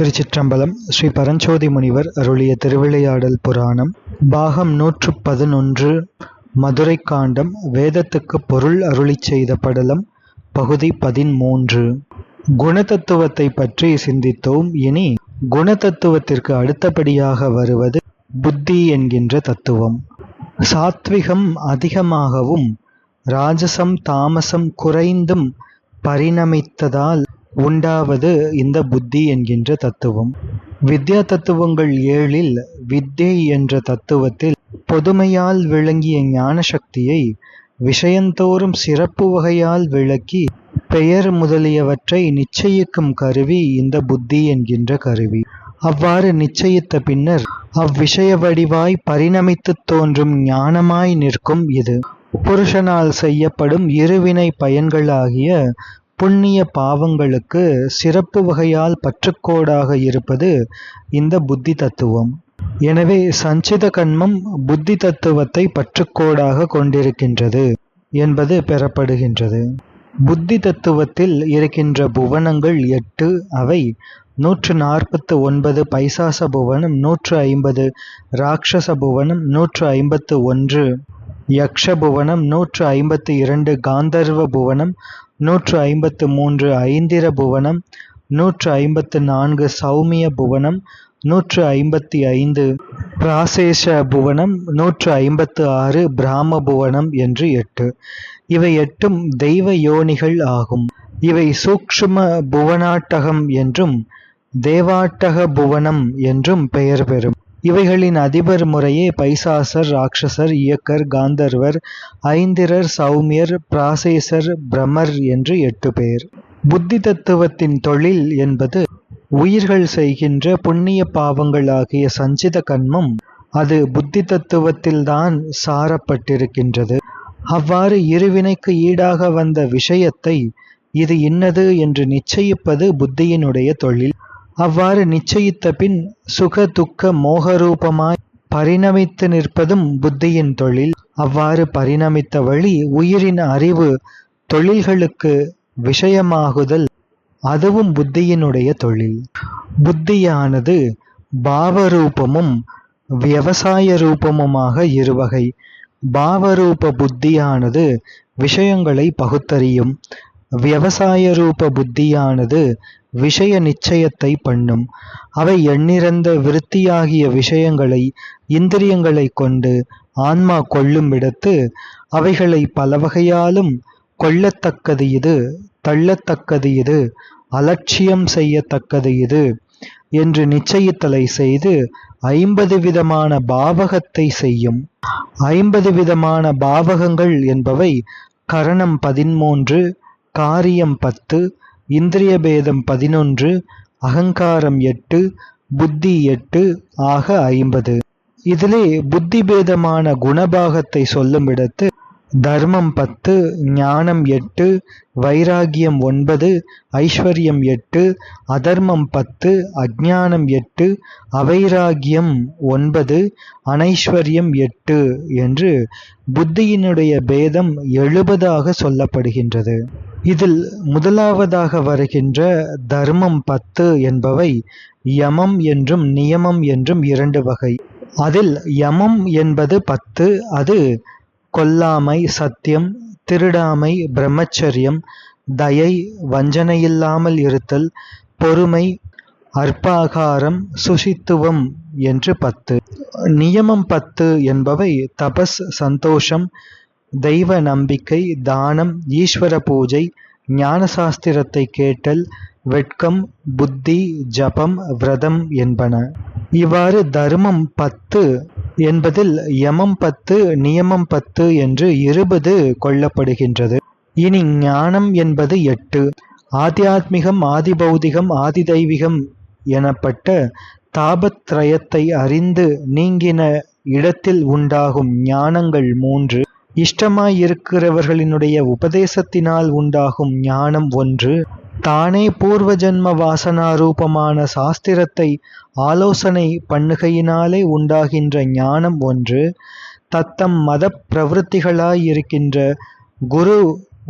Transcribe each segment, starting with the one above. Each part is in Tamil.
திருச்சிற்றம்பலம் ஸ்ரீ பரஞ்சோதி முனிவர் அருளிய திருவிளையாடல் புராணம் பாகம் நூற்று பதினொன்று மதுரை காண்டம் வேதத்துக்கு பொருள் அருளிச் செய்த படலம் பகுதி பதிமூன்று குணதத்துவத்தை பற்றி சிந்தித்தோம். இனி குணதத்துவத்திற்கு அடுத்தபடியாக வருவது புத்தி என்கின்ற தத்துவம். சாத்விகம் அதிகமாகவும் ராஜசம் தாமசம் குறைந்தும் பரிணமித்ததால் உண்டாவது இந்த புத்தி என்கின்ற தத்துவம். வித்யா தத்துவங்கள் ஏழில் வித்யை என்ற தத்துவத்தில் பொதுமையால் விளங்கிய ஞான சக்தியை விஷயந்தோறும் சிறப்பு வகையால் விளக்கி பெயர் முதலியவற்றை நிச்சயிக்கும் கருவி இந்த புத்தி என்கின்ற கருவி. அவ்வாறு நிச்சயித்த பின்னர் அவ்விஷய வடிவாய் பரிணமித்துத் தோன்றும் ஞானமாய் நிற்கும் இது. புருஷனால் செய்யப்படும் இருவினை பயன்களாகிய புண்ணிய பாவங்களுக்கு சிறப்பு வகையால் பற்றுக்கோடாக இருப்பது இந்த புத்தி தத்துவம். எனவே சஞ்சித கண்மம் புத்தி தத்துவத்தை பற்றுக்கோடாக கொண்டிருக்கின்றது என்பது பெறப்படுகின்றது. புத்தி தத்துவத்தில் இருக்கின்ற புவனங்கள் எட்டு அவை நூற்று நாற்பத்து ஒன்பது பைசாச புவனம் நூற்று ஐம்பது ராட்சச புவனம் நூற்று ஐம்பத்து ஒன்று யக்ஷ புவனம் நூற்று ஐம்பத்து இரண்டு காந்தர்வ புவனம் நூற்று ஐம்பத்து மூன்று ஐந்திர புவனம் நூற்று ஐம்பத்து நான்கு சௌமிய புவனம் நூற்று ஐம்பத்தி ஐந்து பிராசேஷ புவனம் நூற்று ஐம்பத்து ஆறு பிராம புவனம் என்று எட்டு. இவை எட்டும் தெய்வ யோனிகள் ஆகும். இவை சூக்ஷ்ம புவனாட்டகம் என்றும் தேவாட்டக புவனம் என்றும் பெயர் பெறும். இவைகளின் அதிபர் முறையே பைசாசர் ராட்சசர் இயக்கர் காந்தர்வர் ஐந்திரர் சௌமியர் பிராசேசர் பிரமர் என்று எட்டு பேர். புத்தி தத்துவத்தின் தொழில் என்பது உயிர்கள் செய்கின்ற புண்ணிய பாவங்களாகிய சஞ்சித கண்மம் அது புத்தி தத்துவத்தில்தான் சாரப்பட்டிருக்கின்றது. அவ்வாறு இருவினைக்கு ஈடாக வந்த விஷயத்தை இது இன்னது என்று நிச்சயிப்பது புத்தியினுடைய தொழில். அவ்வாறு நிச்சயித்த பின் சுக துக்க மோகரூபமாய் பரிணமித்து நிற்பதும் புத்தியின் தொழில். அவ்வாறு பரிணமித்த வழி உயிரின் அறிவு தொழில்களுக்கு விஷயமாகுதல். அதுவும் புத்தியினுடைய தொழில். புத்தியானது பாவரூபமும் விவசாய ரூபமுமாக இருவகை. பாவரூப புத்தியானது விஷயங்களை பகுத்தறியும். விவசாய ரூப புத்தியானது விஷய நிச்சயத்தை பண்ணும். அவை எண்ணிறந்த விருத்தியாகிய விஷயங்களை இந்திரியங்களை கொண்டு ஆன்மா கொள்ளும் இடத்து அவைகளை பல வகையாலும் கொள்ளத்தக்கது இது தள்ளத்தக்கது இது அலட்சியம் செய்யத்தக்கது இது என்று நிச்சயித்தலை செய்து ஐம்பது விதமான பாவகத்தை செய்யும். ஐம்பது விதமான பாவகங்கள் என்பவை கரணம் பதிமூன்று காரியம் பத்து இந்திரிய பேதம் பதினொன்று அகங்காரம் எட்டு புத்தி எட்டு ஆக ஐம்பது. இதிலே புத்தி பேதமான குணபாகத்தை சொல்லும் இடத்து தர்மம் பத்து ஞானம் எட்டு வைராகியம் ஒன்பது ஐஸ்வர்யம் எட்டு அதர்மம் பத்து அஜானம் எட்டு அவைராகியம் ஒன்பது அனைஸ்வர்யம் எட்டு என்று புத்தியினுடைய பேதம் எழுபதாக சொல்லப்படுகின்றது. இதில் முதலாவதாக வருகின்ற தர்மம் பத்து என்பவை யமம் என்றும் நியமம் என்றும் இரண்டு வகை. அதில் யமம் என்பது பத்து அது கொல்லாமை சத்தியம் திருடாமை பிரம்மச்சரியம் தயை வஞ்சனையில்லாமல் இருத்தல் பொறுமை அற்பாகாரம் சுசித்துவம் என்று பத்து. நியமம் பத்து என்பவை தபஸ் சந்தோஷம் தெய்வ நம்பிக்கை தானம் ஈஸ்வர பூஜை ஞானசாஸ்திரத்தைக் கேட்டல் வெட்கம் புத்தி ஜபம் விரதம் என்பன. இவ்வாறு தர்மம் பத்து என்பதில் யமம் பத்து நியமம் பத்து என்று இருபது கொள்ளப்படுகின்றது. இனி ஞானம் என்பது எட்டு. ஆத்தியாத்மிகம் ஆதிபௌதிகம் ஆதிதைவிகம் எனப்பட்ட தாபத்ரயத்தை அறிந்து நீங்கின இடத்தில் உண்டாகும் ஞானங்கள் மூன்று. இஷ்டமாய் இருக்கிறவர்களினுடைய உபதேசத்தினால் உண்டாகும் ஞானம் ஒன்று தானே பூர்வ ஜன்ம வாசனாரூபமான சாஸ்திரத்தை ஆலோசனை பண்ணுகையினாலே உண்டாகின்ற ஞானம் ஒன்று தத்தம் மத பிரவருத்திகளாயிருக்கின்ற குரு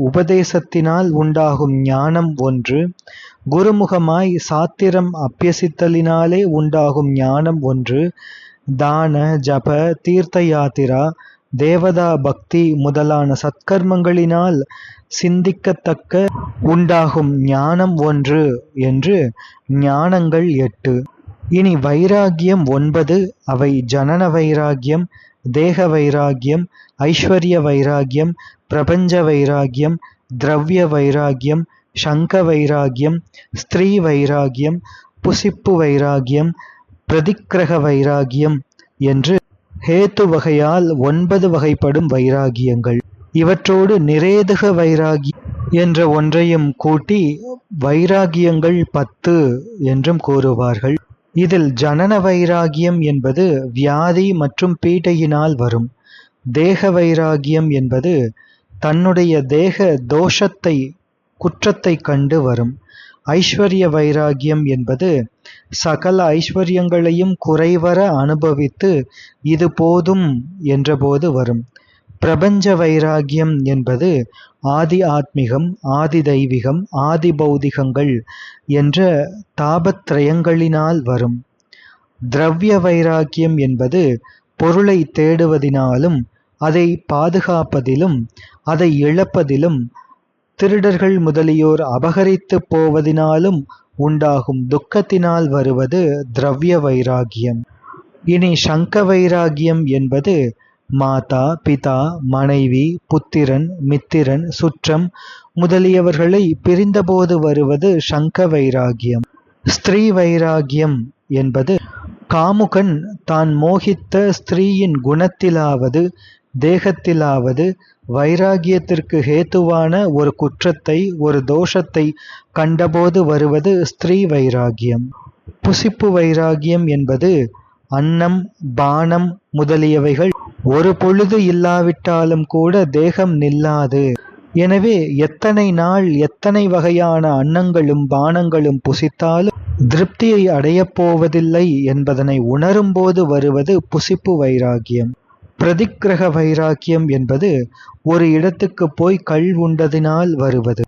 உபதேசத்தினால் உண்டாகும் ஞானம் ஒன்று குருமுகமாய் சாத்திரம் அபியசித்தலினாலே உண்டாகும் ஞானம் ஒன்று தான ஜப தீர்த்த யாத்திரா தேவதா பக்தி முதலான சத்கர்மங்களினால் சிந்திக்கத்தக்க உண்டாகும் ஞானம் ஒன்று என்று ஞானங்கள் எட்டு. இனி வைராகியம் ஒன்பது அவை ஜனன வைராகியம் தேக வைராகியம் ஐஸ்வர்ய வைராகியம் பிரபஞ்ச வைராகியம் திரவிய வைராகியம் சங்க வைராகியம் ஸ்திரீ வைராகியம் புசிப்பு வைராகியம் பிரதிக்கிரக வைராகியம் என்று ஹேத்து வகையால் ஒன்பது வகைப்படும் வைராகியங்கள். இவற்றோடு நிரேதக வைராகி என்ற ஒன்றையும் கூட்டி வைராகியங்கள் பத்து என்றும் கூறுவார்கள். இதில் ஜனன வைராகியம் என்பது வியாதி மற்றும் பீட்டையினால் வரும். தேக வைராகியம் என்பது தன்னுடைய தேக தோஷத்தை குற்றத்தை கண்டு வரும். ஐஸ்வர்ய வைராகியம் என்பது சகல ஐஸ்வர்யங்களையும் குறைவர அனுபவித்து இது போதும் என்றபோது வரும். பிரபஞ்ச வைராகியம் என்பது ஆதி ஆத்மிகம் ஆதி தெய்வீகம் ஆதி பௌதிகங்கள் என்ற தாபத்ரயங்களினால் வரும். திரவிய வைராக்கியம் என்பது பொருளை தேடுவதினாலும் அதை பாதுகாப்பதிலும் அதை இழப்பதிலும் திருடர்கள் முதலியோர் அபகரித்து போவதினாலும் உண்டாகும் துக்கத்தினால் வருவது திரவிய வைராகியம். இனி சங்க வைராகியம் என்பது மாதா பிதா மனைவி புத்திரன் மித்திரன் சுற்றம் முதலியவர்களை பிரிந்தபோது வருவது சங்க வைராகியம். ஸ்திரீ வைராகியம் என்பது காமுகன் தான் மோகித்த ஸ்திரீயின் குணத்திலாவது தேகத்திலாவது வைராகியத்திற்கு ஹேத்துவான ஒரு குற்றத்தை ஒரு தோஷத்தை கண்டபோது வருவது ஸ்திரீ வைராகியம். புசிப்பு வைராகியம் என்பது அன்னம் பானம் முதலியவைகள் ஒரு பொழுது இல்லாவிட்டாலும் கூட தேகம் நில்லாது. எனவே எத்தனை நாள் எத்தனை வகையான அன்னங்களும் பானங்களும் புசித்தாலும் திருப்தியை அடையப் போவதில்லை என்பதனை உணரும்போது வருவது புசிப்பு வைராகியம். பிரதிக்கிரக வைராக்கியம் என்பது ஒரு இடத்துக்கு போய் கள் உண்டதினால் வருவது.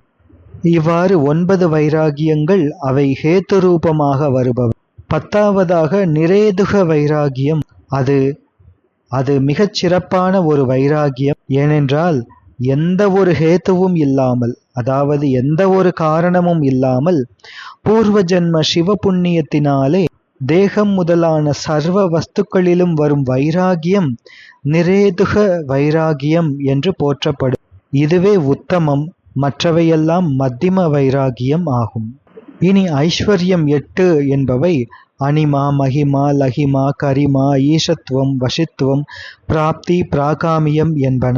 இவ்வாறு ஒன்பது வைராகியங்கள் அவை ஹேத்து ரூபமாக வருபவை. பத்தாவதாக நிரேதுக வைராகியம். அது அது மிகச் சிறப்பான ஒரு வைராகியம். ஏனென்றால் எந்த ஒரு ஹேத்துவும் இல்லாமல் அதாவது எந்த ஒரு காரணமும் இல்லாமல் பூர்வ ஜென்ம சிவ புண்ணியத்தினாலே தேகம் முதலான சர்வ வஸ்துக்களிலும் வரும் வைராகியம் நிரேதுக வைராகியம் என்று போற்றப்படும் இதுவே உத்தமம் மற்றவையெல்லாம் மத்திம வைராகியம் ஆகும். இனி ஐஸ்வர்யம் எட்டு என்பவை அனிமா மகிமா லகிமா கரிமா ஈசத்துவம் வசித்துவம் பிராப்தி பிராகாமியம் என்பன.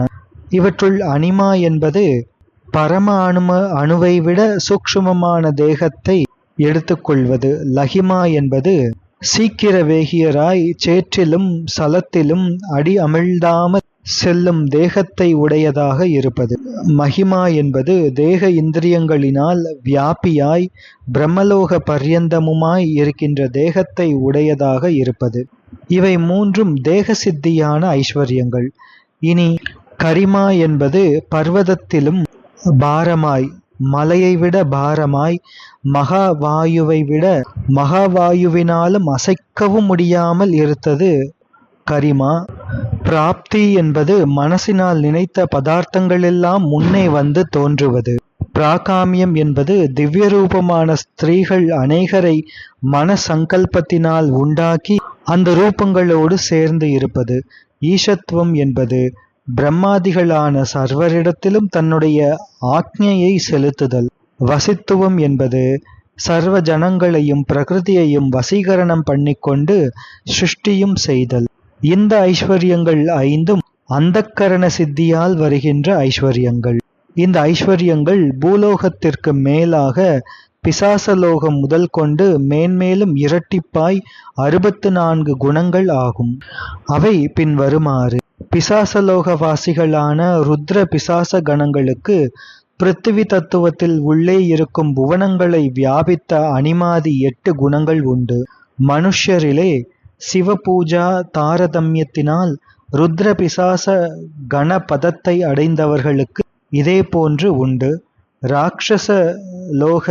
இவற்றுள் அனிமா என்பது பரம அணும அணுவை விட சூக்ஷ்மமான தேகத்தை எடுத்துக்கொள்வது. லகிமா என்பது சீக்கிர வேகியராய் சேற்றிலும் சலத்திலும் அடி அமிழ்தாமல் செல்லும் தேகத்தை உடையதாக இருப்பது. மகிமா என்பது தேக இந்திரியங்களினால் வியாபியாய் பிரம்மலோக பர்யந்தமுமாய் இருக்கின்ற தேகத்தை உடையதாக இருப்பது. இவை மூன்றும் தேக சித்தியான ஐஸ்வர்யங்கள். இனி கரிமா என்பது பர்வதத்திலும் பாரமாய் மலையை விட பாரமாய் மகாவாயுவை விட மகாவாயுவினாலும் அசைக்கவும் முடியாமல் இருத்தது கரிமா. பிராப்தி என்பது மனசினால் நினைத்த பதார்த்தங்களெல்லாம் முன்னே வந்து தோன்றுவது. பிராகாமியம் என்பது திவ்ய ரூபமான ஸ்திரீகள் அநேகரை மன சங்கல்பத்தினால் உண்டாக்கி அந்த ரூபங்களோடு சேர்ந்து இருப்பது. ஈஷத்துவம் என்பது பிரம்மாதிகளான சர்வரிடத்திலும் தன்னுடைய ஆக்ஞையை செலுத்துதல். வசித்துவம் என்பது சர்வ ஜனங்களையும் பிரகிருதியையும் வசீகரணம் பண்ணிக்கொண்டு சிருஷ்டியும் செய்தல். இந்த ஐஸ்வர்யங்கள் ஐந்தும் அந்தக்கரண சித்தியால் வருகின்ற ஐஸ்வர்யங்கள். இந்த ஐஸ்வர்யங்கள் பூலோகத்திற்கு மேலாக பிசாசலோகம் முதல் கொண்டு மேன்மேலும் இரட்டிப்பாய் அறுபத்து நான்கு குணங்கள் ஆகும். அவை பின்வருமாறு. பிசாசலோகவாசிகளான ருத்ர பிசாச கணங்களுக்கு பிருத்திவி தத்துவத்தில் உள்ளே இருக்கும் புவனங்களை வியாபித்த அனிமாதி எட்டு குணங்கள் உண்டு. மனுஷ்யரிலே சிவபூஜா தாரதமியத்தினால் ருத்ர பிசாச கணபதத்தை அடைந்தவர்களுக்கு இதே போன்று உண்டு. ராட்சச லோக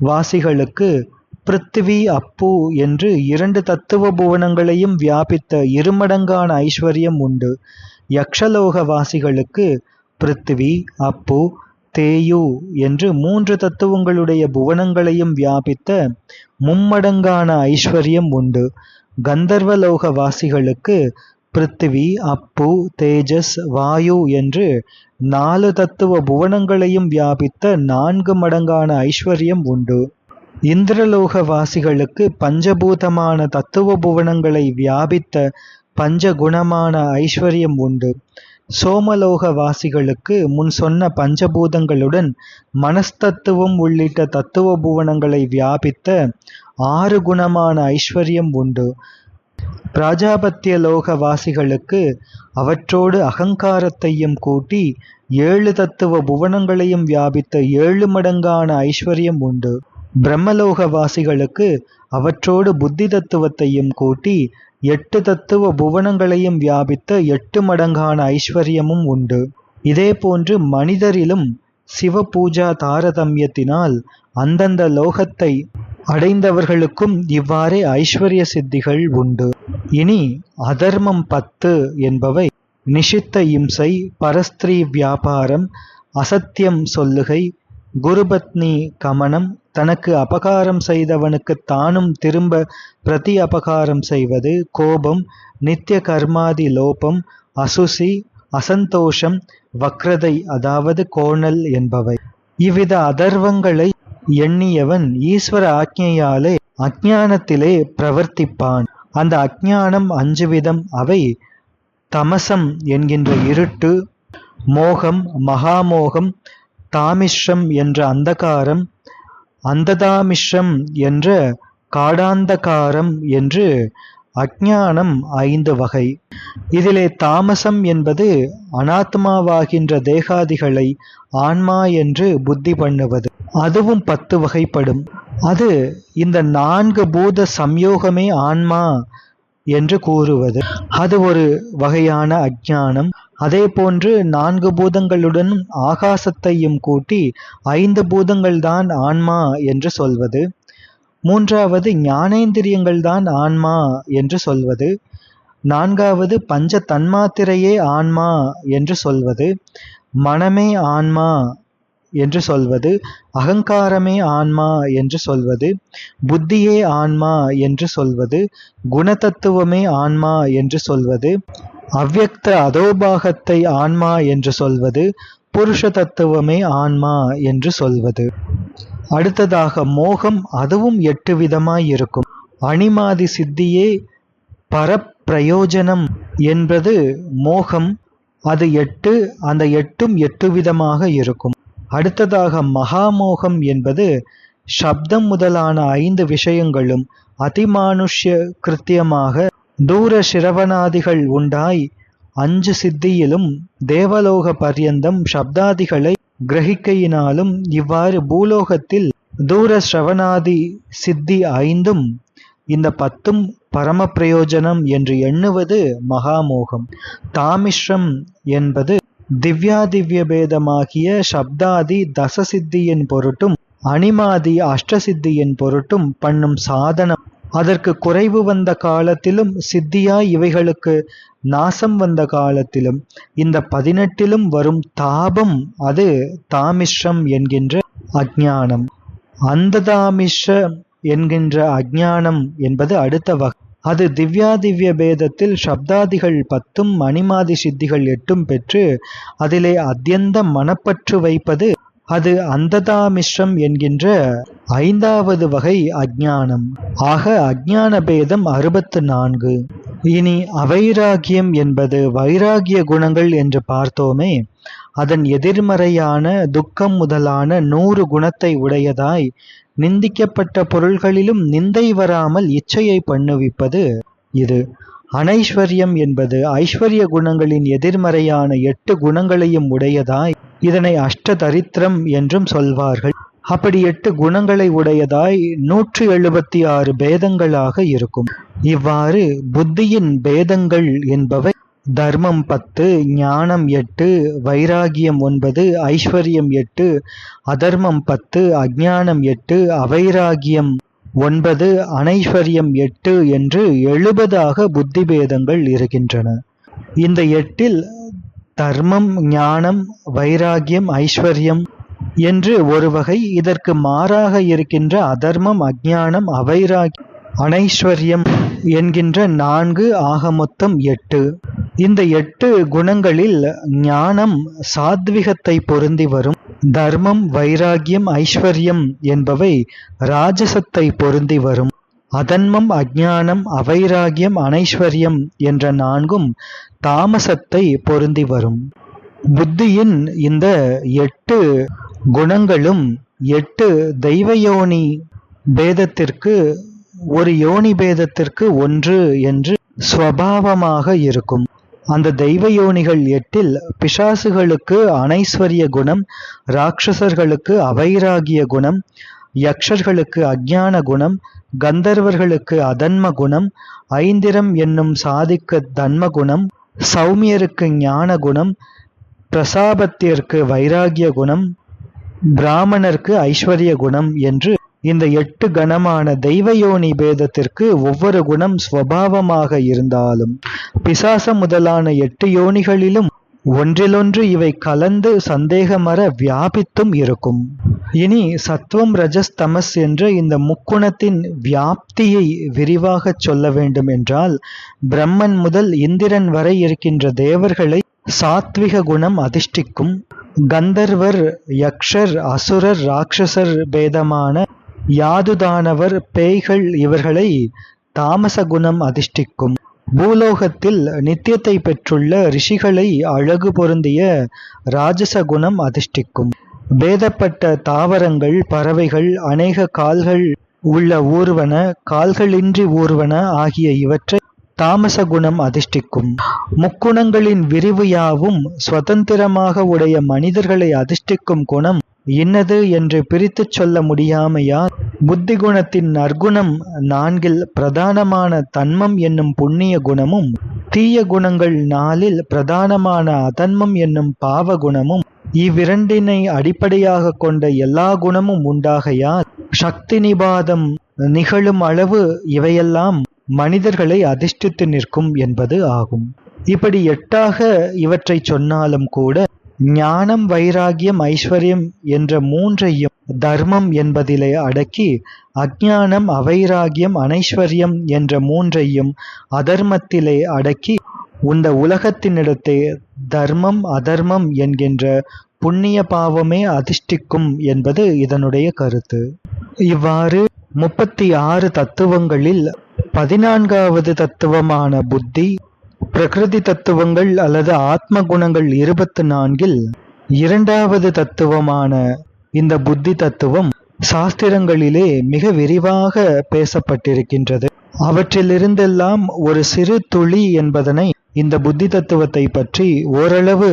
வாசிகளுக்கு பிருத்திவி அப்பு என்று இரண்டு தத்துவ புவனங்களையும் வியாபித்த இருமடங்கான ஐஸ்வர்யம் உண்டு. யக்ஷலோக வாசிகளுக்கு பிருத்திவி அப்பு தேயு என்று மூன்று தத்துவங்களுடைய புவனங்களையும் வியாபித்த மும்மடங்கான ஐஸ்வர்யம் உண்டு. கந்தர்வலோக வாசிகளுக்கு பிருத்திவி அப்பு தேஜஸ் வாயு என்று நாலு தத்துவ புவனங்களையும் வியாபித்த நான்கு மடங்கான ஐஸ்வர்யம் உண்டு. இந்திரலோக வாசிகளுக்கு பஞ்சபூதமான தத்துவ புவனங்களை வியாபித்த பஞ்சகுணமான ஐஸ்வர்யம் உண்டு. சோமலோக வாசிகளுக்கு முன் சொன்ன பஞ்சபூதங்களுடன் மனஸ்தத்துவம் உள்ளிட்ட தத்துவ புவனங்களை வியாபித்த ஆறு குணமான ஐஸ்வர்யம் உண்டு. பிராஜாபத்திய லோக வாசிகளுக்கு அவற்றோடு அகங்காரத்தையும் கூட்டி ஏழு தத்துவ புவனங்களையும் வியாபித்த ஏழு மடங்கான ஐஸ்வர்யம் உண்டு. பிரம்மலோக வாசிகளுக்கு அவற்றோடு புத்தி தத்துவத்தையும் கூட்டி எட்டு தத்துவ புவனங்களையும் வியாபித்த எட்டு மடங்கான ஐஸ்வர்யமும் உண்டு. இதே போன்று மனிதரிலும் சிவ பூஜா தாரதமியத்தினால் அந்தந்த லோகத்தை அடைந்தவர்களுக்கும் இவ்வாறே ஐஸ்வர்ய சித்திகள் உண்டு. இனி அதர்மம் பத்து என்பவை நிஷித்த இம்சை பரஸ்திரீ வியாபாரம் அசத்தியம் சொல்லுகை குருபத்னி கமனம் தனக்கு அபகாரம் செய்தவனுக்கு தானும் திரும்ப பிரதி அபகாரம் செய்வது கோபம் நித்திய கர்மாதி லோபம் அசுசி அசந்தோஷம் வக்ரதை அதாவது கோணல் என்பவை. இவ்வித அதர்வங்களை எண்ணியவன் ஈஸ்வர ஆக்ஞையாலே அஜானத்திலே பிரவர்த்திப்பான். அந்த அஜானம் அஞ்சு விதம் அவை தமசம் என்கின்ற இருட்டு மோகம் மகாமோகம் தாமிஷ்ரம் என்ற அந்தகாரம் அந்ததாமிஷ்ரம் என்ற காடாந்தகாரம் என்று அஜானம் ஐந்து வகை. இதிலே தாமசம் என்பது அனாத்மாவாகின்ற தேகாதிகளை ஆன்மா என்று புத்தி பண்ணுவது. அதுவும் பத்து வகைப்படும். அது இந்த நான்கு பூத சம்யோகமே ஆன்மா என்று கூறுவது. அது ஒரு வகையான அஜானம் அதே போன்று நான்கு பூதங்களுடன் ஆகாசத்தையும் கூட்டி ஐந்து பூதங்கள்தான் ஆன்மா என்று சொல்வது. மூன்றாவது ஞானேந்திரியங்கள் தான் ஆன்மா என்று சொல்வது. நான்காவது பஞ்ச தன்மாத்திரையே ஆன்மா என்று சொல்வது. மனமே ஆன்மா என்று சொல்வது அகங்காரமே ஆன்மா என்று சொல்வது புத்தியே ஆன்மா என்று சொல்வது குணதத்துவமே ஆன்மா என்று சொல்வது அவ்யக்த அதோபாகத்தை ஆன்மா என்று சொல்வது புருஷ தத்துவமே ஆன்மா என்று சொல்வது. அடுத்ததாக மோகம் அதுவும் எட்டு விதமாய் இருக்கும். அணிமாதி சித்தியே பரப்பிரயோஜனம் என்பது மோகம் அது எட்டு அந்த எட்டும் எட்டு விதமாக இருக்கும். அடுத்ததாக மகாமோகம் என்பது சப்தம் முதலான ஐந்து விஷயங்களும் அதிமானுஷ்ய கிருத்தியமாக தூர சிரவணாதிகள் உண்டாய் அஞ்சு சித்தியிலும் தேவலோக பர்யந்தம் சப்தாதிகளை கிரகிக்கையினாலும் இவ்வாறு பூலோகத்தில் தூர சிரவணாதி சித்தி ஐந்தும் இந்த பத்தும் பரம பிரயோஜனம் என்று எண்ணுவது மகாமோகம். தாமிஷ்ரம் என்பது திவ்யாதிவ்ய பேதமாகிய சப்தாதி தசசித்தியின் பொருட்டும் அனிமாதி அஷ்டசித்தியின் பொருட்டும் பண்ணும் சாதனம். அதற்கு குறைவு வந்த காலத்திலும் சித்தியாய் இவைகளுக்கு நாசம் வந்த காலத்திலும் இந்த பதினெட்டிலும் வரும் தாபம் அது தாமிஷ்ரம் என்கின்ற அஜ்ஞானம். அந்த தாமிஷ என்கின்ற அஜ்ஞானம் என்பது அடுத்த வகை. அது திவ்யா திவ்ய பேதத்தில் சப்தாதிகள் பத்தும் மணிமாதி சித்திகள் எட்டும் பெற்று அதிலே அத்தியந்த மனப்பற்று வைப்பது அது அந்ததாமிஸ்ரம் என்கின்ற ஐந்தாவது வகை அஜ்ஞானம். ஆக அஜ்ஞான பேதம் அறுபத்து நான்கு. இனி அவைராகியம் என்பது வைராகிய குணங்கள் என்று பார்த்தோமே அதன் எதிர்மறையான துக்கம் முதலான நூறு குணத்தை உடையதாய் நிந்திக்கப்பட்ட பொருள்களிலும் நிந்தை வராமல் இச்சையை பண்ணுவிப்பது இது. அனைஸ்வர்யம் என்பது ஐஸ்வர்ய குணங்களின் எதிர்மறையான எட்டு குணங்களையும் உடையதாய் இதனை அஷ்டதரித்திரம் என்றும் சொல்வார்கள். அப்படி எட்டு குணங்களை உடையதாய் நூற்றி எழுபத்தி ஆறு பேதங்களாக இருக்கும். இவ்வாறு புத்தியின் பேதங்கள் என்பவை தர்மம் பத்து ஞானம் எட்டு வைராகியம் ஒன்பது ஐஸ்வர்யம் எட்டு அதர்மம் பத்து அஜ்ஞானம் எட்டு அவைராகியம் ஒன்பது அனைஸ்வர்யம் எட்டு என்று எழுபதாக புத்தி பேதங்கள் இருக்கின்றன. இந்த எட்டில் தர்மம் ஞானம் வைராகியம் ஐஸ்வர்யம் என்று ஒரு வகை இதற்கு மாறாக இருக்கின்ற அதர்மம் அஜ்ஞானம் அவைராகியம் அனைஸ்வர்யம் என்கின்ற நான்கு ஆக மொத்தம் எட்டு. இந்த எட்டு குணங்களில் ஞானம் சாத்விகத்தை பொருந்தி வரும். தர்மம் வைராகியம் ஐஸ்வர்யம் என்பவை ராஜசத்தை பொருந்தி வரும். அதன்மம் அஜானம் அவைராகியம் அனைஸ்வர்யம் என்ற நான்கும் தாமசத்தை பொருந்தி வரும். புத்தியின் இந்த எட்டு குணங்களும் எட்டு தெய்வயோனி பேதத்திற்கு ஒரு யோனி பேதத்திற்கு ஒன்று என்று ஸ்வபாவமாக இருக்கும். அந்த தெய்வ யோனிகள் எட்டில் பிசாசுகளுக்கு அனைஸ்வரிய குணம் ராட்சசர்களுக்கு அவைராகிய குணம் யக்ஷர்களுக்கு அஜ்ஞான குணம் கந்தர்வர்களுக்கு அதன்ம குணம் ஐந்திரம் என்னும் சாதிக்கு தன்ம குணம் சௌமியருக்கு ஞான குணம் பிரசாபத்திற்கு வைராகிய குணம் பிராமணருக்கு ஐஸ்வர்ய குணம் என்று இந்த எட்டு கணமான தெய்வயோனி பேதத்திற்கு ஒவ்வொரு குணம் ஸ்வபாவமாக இருந்தாலும் பிசாச முதலான எட்டு யோனிகளிலும் ஒன்றிலொன்று இவை கலந்து சந்தேகமர வியாபித்தும் இருக்கும். இனி சத்துவம் ரஜஸ் தமஸ் என்ற இந்த முக்குணத்தின் வியாப்தியை விரிவாக சொல்ல வேண்டும் என்றால் பிரம்மன் முதல் இந்திரன் வரை இருக்கின்ற தேவர்களை சாத்விக குணம் அதிஷ்டிக்கும். கந்தர்வர் யக்ஷர் அசுரர் ராட்சசர் பேதமான யாதுதானவர் பேய்கள் இவர்களை தாமச குணம் அதிஷ்டிக்கும். பூலோகத்தில் நித்தியத்தை பெற்றுள்ள ரிஷிகளை அழகு பொருந்திய ராஜச குணம் அதிஷ்டிக்கும். பேதப்பட்ட தாவரங்கள் பறவைகள் அநேக கால்கள் உள்ள ஊர்வன கால்களின்றி ஊர்வன ஆகிய இவற்றை தாமச குணம் அதிஷ்டிக்கும். முக்குணங்களின் விரிவு யாவும் சுதந்திரமாக உடைய மனிதர்களை அதிஷ்டிக்கும் குணம் இன்னது என்று பிரித்துச் சொல்ல முடியாமையால் புத்தி குணத்தின் நற்குணம் நான்கில் பிரதானமான தன்மம் என்னும் புண்ணிய குணமும் தீய குணங்கள் நாளில் பிரதானமான அதன்மம் என்னும் பாவ குணமும் இவ்விரண்டினை அடிப்படையாக கொண்ட எல்லா குணமும் உண்டாகையால் சக்தி நிபாதம் நிகழும் அளவு இவையெல்லாம் மனிதர்களை அதிர்ஷ்டித்து நிற்கும் என்பது ஆகும். இப்படி எட்டாக இவற்றை சொன்னாலும் கூட ஞானம் வைராகியம் ஐஸ்வர்யம் என்ற மூன்றையும் தர்மம் என்பதிலே அடக்கி அஜானம் அவைராகியம் அனைஸ்வர்யம் என்ற மூன்றையும் அதர்மத்திலே அடக்கி உந்த உலகத்தினிடத்தே தர்மம் அதர்மம் என்கின்ற புண்ணிய பாவமே அதிர்ஷ்டிக்கும் என்பது இதனுடைய கருத்து. இவ்வாறு முப்பத்தி ஆறு தத்துவங்களில் பதினான்காவது தத்துவமான புத்தி பிரகிருதி தத்துவங்கள் அல்லது ஆத்ம குணங்கள் இருபத்து நான்கில் இரண்டாவது தத்துவமான இந்த புத்தி தத்துவம் சாஸ்திரங்களிலே மிக விரிவாக பேசப்பட்டிருக்கின்றது. அவற்றிலிருந்தெல்லாம் ஒரு சிறு துளி என்பதனை இந்த புத்தி தத்துவத்தை பற்றி ஓரளவு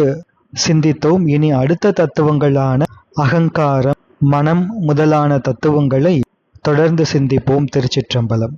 சிந்தித்தோம். இனி அடுத்த தத்துவங்களான அகங்காரம் மனம் முதலான தத்துவங்களை தொடர்ந்து சிந்திப்போம். திருச்சிற்றம்பலம்.